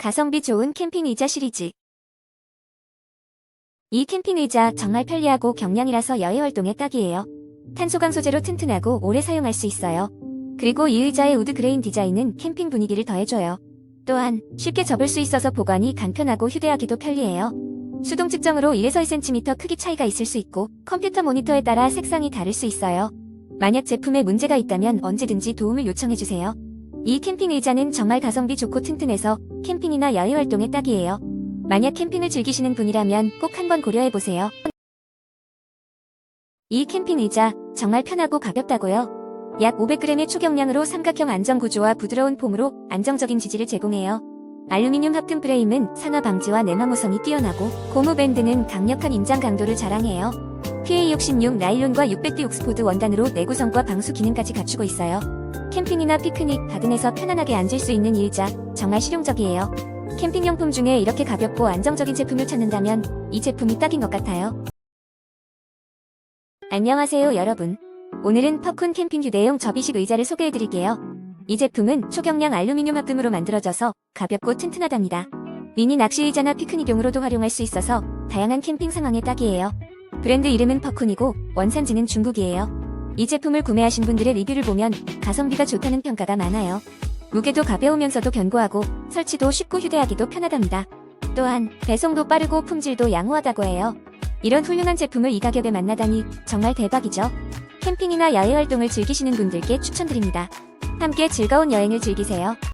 가성비 좋은 캠핑 의자 시리즈. 이 캠핑 의자 정말 편리하고 경량이라서 여행 활동에 딱이에요. 탄소강 소재로 튼튼하고 오래 사용할 수 있어요. 그리고 이 의자의 우드 그레인 디자인은 캠핑 분위기를 더해줘요. 또한 쉽게 접을 수 있어서 보관이 간편하고 휴대하기도 편리해요. 수동 측정으로 1에서 2cm 크기 차이가 있을 수 있고 컴퓨터 모니터에 따라 색상이 다를 수 있어요. 만약 제품에 문제가 있다면 언제든지 도움을 요청해주세요. 이 캠핑 의자는 정말 가성비 좋고 튼튼해서 캠핑이나 야외 활동에 딱이에요. 만약 캠핑을 즐기시는 분이라면 꼭 한번 고려해보세요. 이 캠핑 의자 정말 편하고 가볍다고요. 약 500g의 초경량으로 삼각형 안정 구조와 부드러운 폼으로 안정적인 지지를 제공해요. 알루미늄 합금 프레임은 산화 방지와 내마모성이 뛰어나고 고무 밴드는 강력한 임장 강도를 자랑해요. PA66 나일론과 600D 옥스포드 원단으로 내구성과 방수 기능까지 갖추고 있어요. 캠핑이나 피크닉, 가든에서 편안하게 앉을 수 있는 이 의자 정말 실용적이에요. 캠핑 용품 중에 이렇게 가볍고 안정적인 제품을 찾는다면 이 제품이 딱인 것 같아요. 안녕하세요 여러분. 오늘은 퍼쿤 캠핑 휴대용 접이식 의자를 소개해드릴게요. 이 제품은 초경량 알루미늄 합금으로 만들어져서 가볍고 튼튼하답니다. 미니 낚시 의자나 피크닉용으로도 활용할 수 있어서 다양한 캠핑 상황에 딱이에요. 브랜드 이름은 퍼쿤이고 원산지는 중국이에요. 이 제품을 구매하신 분들의 리뷰를 보면 가성비가 좋다는 평가가 많아요. 무게도 가벼우면서도 견고하고 설치도 쉽고 휴대하기도 편하답니다. 또한 배송도 빠르고 품질도 양호하다고 해요. 이런 훌륭한 제품을 이 가격에 만나다니 정말 대박이죠. 캠핑이나 야외 활동을 즐기시는 분들께 추천드립니다. 함께 즐거운 여행을 즐기세요.